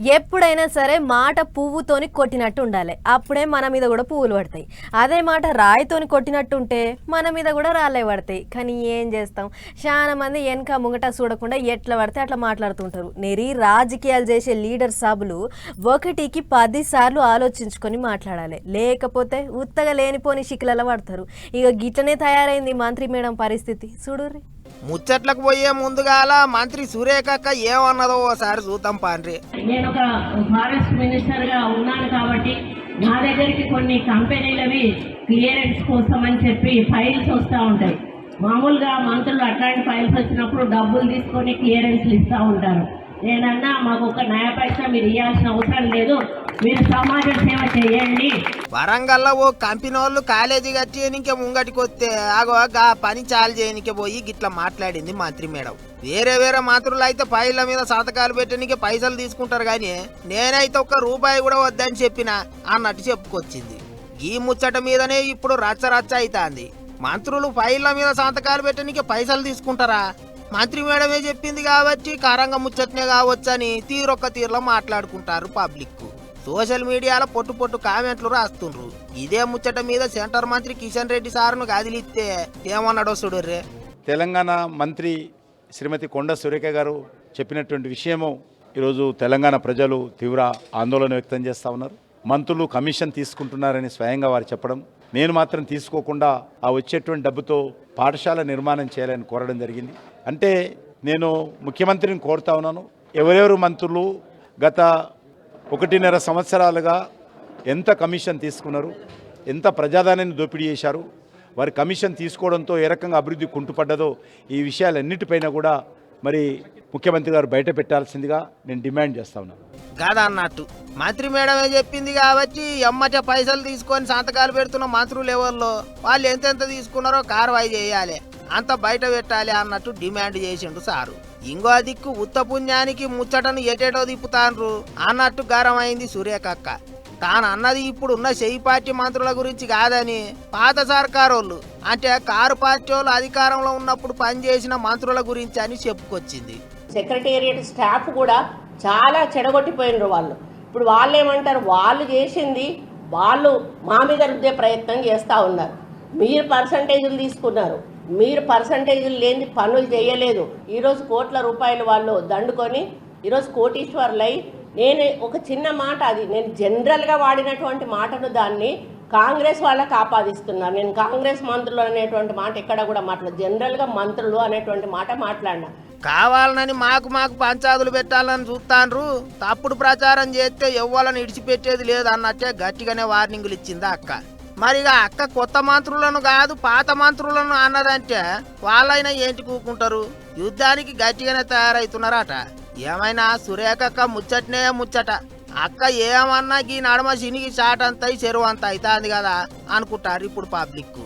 ఎప్పుడైనా సరే మాట పువ్వుతోని కొట్టినట్టు ఉండాలి. అప్పుడే మన మీద కూడా పువ్వులు పడతాయి. అదే మాట రాయితోని కొట్టినట్టుంటే మన మీద కూడా రాళ్ళే పడతాయి. కానీ ఏం చేస్తాం? చాలా మంది వెనక ముంగట చూడకుండా ఎట్లా పడితే అట్లా మాట్లాడుతుంటారు. నెరి రాజకీయాలు చేసే లీడర్ సాబులు ఒకటికి పది సార్లు ఆలోచించుకొని మాట్లాడాలి. లేకపోతే ఉత్తగా లేనిపోని శిఖలలో పడతారు. ఇక గిట్లనే తయారైంది మంత్రి మేడం పరిస్థితి. చూడుర్రి. ముచ్చట్లకు పోయే ముందుగాల మంత్రి సురేఖక్క ఏమన్నదో ఓసారి చూద్దాం పాండ్రి. నేను ఒక ఫారెస్ట్ మినిస్టర్గా ఉన్నాను కాబట్టి నా దగ్గరికి కొన్ని కంపెనీలవి క్లియరెన్స్ కోసం అని చెప్పి ఫైల్స్ వస్తూ ఉంటాయి. మామూలుగా మంత్రులు అట్లాంటి ఫైల్స్ వచ్చినప్పుడు డబ్బులు తీసుకొని క్లియరెన్స్లు ఇస్తూ ఉంటారు. నేనన్నా మాకు ఒక నయా పైసా మీరు ఇవ్వాల్సిన అవసరం లేదు. మీరు సమాజ సేవ చేయండి. వరంగల్లో ఓ కంపెనీ వాళ్ళు కాలేజీ కట్టేయనికే ముంగటికి వస్తే ఆగో పని చాలు చేయనికే పోయి గిట్లా మాట్లాడింది మంత్రి మేడం. వేరే వేరే మంత్రులు అయితే పైల మీద సంతకాలు పెట్టడానికి పైసలు తీసుకుంటారు కానీ నేనైతే ఒక్క రూపాయి కూడా వద్దని చెప్పిన అన్నట్టు చెప్పుకొచ్చింది. ఈ ముచ్చట మీదనే ఇప్పుడు రచ్చ రచ్చ అవుతాంది మంత్రులు ఫైళ్ళ మీద సంతకాలు పెట్టడానికి పైసలు తీసుకుంటారా? మంత్రి మేడమే చెప్పింది కాబట్టి కారంగా ముచ్చట్నే కావచ్చని తీరొక్క తీరులో మాట్లాడుకుంటారు పబ్లిక్ సోషల్ మీడియాలో పొట్టు పొట్టు కామెంట్లు రాస్తుండ్రు. ఇదే ముచ్చట మీద సెంటర్ మంత్రి కిషన్ రెడ్డి సార్ను కదిలిస్తే ఏమన్నాడో చూడర్రే. తెలంగాణ మంత్రి శ్రీమతి కొండ సురేఖ గారు చెప్పినటువంటి విషయము ఈరోజు తెలంగాణ ప్రజలు తీవ్ర ఆందోళన వ్యక్తం చేస్తూ ఉన్నారు. మంత్రులు కమిషన్ తీసుకుంటున్నారని స్వయంగా వారు చెప్పడం. నేను మాత్రం తీసుకోకుండా ఆ వచ్చేటువంటి డబ్బుతో పాఠశాల నిర్మాణం చేయాలని కోరడం జరిగింది. అంటే నేను ముఖ్యమంత్రిని కోరుతా ఉన్నాను. ఎవరెవరు మంత్రులు గత ఒకటిన్నర సంవత్సరాలుగా ఎంత కమిషన్ తీసుకున్నారు ఎంత ప్రజాదానాన్ని దోపిడీ చేశారు వారి కమిషన్ తీసుకోవడంతో ఏ రకంగా అభివృద్ధి కుంటుపడ్డదో ఈ విషయాలన్నిటిపైన కూడా మరి ముఖ్యమంత్రి గారు బయట పెట్టాల్సిందిగా నేను డిమాండ్ చేస్తా ఉన్నాను. కాదా అన్నట్టు మంత్రి మేడమే చెప్పింది కాబట్టి ఎమ్మట పైసలు తీసుకొని సంతకాలు పెడుతున్న మంత్రులు ఎవరిలో? వాళ్ళు ఎంతెంత తీసుకున్నారో కార్వాయి చేయాలి. అంత బయట పెట్టాలి అన్నట్టు డిమాండ్ చేసిండు సారు. ఇంకో దిక్కు ఉత్తపుణ్యానికి ముచ్చటను ఎటేటో తిప్పుతాన్రు అన్నట్టు గారమైంది అయింది తాను అన్నది ఇప్పుడున్న చెయ్యి పార్టీ మంత్రుల గురించి కాదని పాత సర్కారోళ్ళు అంటే కారు పార్టీ వాళ్ళు అధికారంలో ఉన్నప్పుడు పనిచేసిన మంత్రుల గురించి అని చెప్పుకొచ్చింది. సెక్రటేరియట్ స్టాఫ్ కూడా చాలా చెడగొట్టిపోయినారు వాళ్ళు. ఇప్పుడు వాళ్ళు ఏమంటారు వాళ్ళు చేసింది వాళ్ళు మా మీద రుద్దే ప్రయత్నం చేస్తూ ఉన్నారు. మీరు పర్సంటేజీలు తీసుకున్నారు. మీరు పర్సంటేజీలు లేని పనులు చేయలేదు. ఈరోజు కోట్ల రూపాయలు వాళ్ళు దండుకొని ఈరోజు కోటీశ్వర్లై నేను ఒక చిన్న మాట అది నేను జనరల్గా వాడినటువంటి మాటను దాన్ని కాంగ్రెస్ వాళ్ళకి ఆపాదిస్తున్నారు నేను కాంగ్రెస్ మంత్రులు అనేటువంటి మాట ఎక్కడ కూడా మాట్లాడు జనరల్గా మంత్రులు అనేటువంటి మాట మాట్లాడినా. కావాలనని మాకు మాకు పంచాదులు పెట్టాలని చూస్తాండ్రు. తప్పుడు ప్రచారం చేస్తే ఎవ్వాలని ఇడిచిపెట్టేది లేదు అన్నట్టే గట్టిగానే వార్నింగులు ఇచ్చిందా అక్క? మరిగా అక్క కొత్త మంత్రులను కాదు పాత మంత్రులను అన్నదంటే వాళ్ళైనా ఏంటి కూకుంటారు? యుద్ధానికి గట్టిగానే తయారవుతున్నారట ఏమైనా సురేఖక్క ముచ్చటనే ముచ్చట. అక్క ఏమన్నా గీ నడమ సినికి చాటంతై చెరువు అంత అవుతుంది కదా అనుకుంటారు ఇప్పుడు పబ్లిక్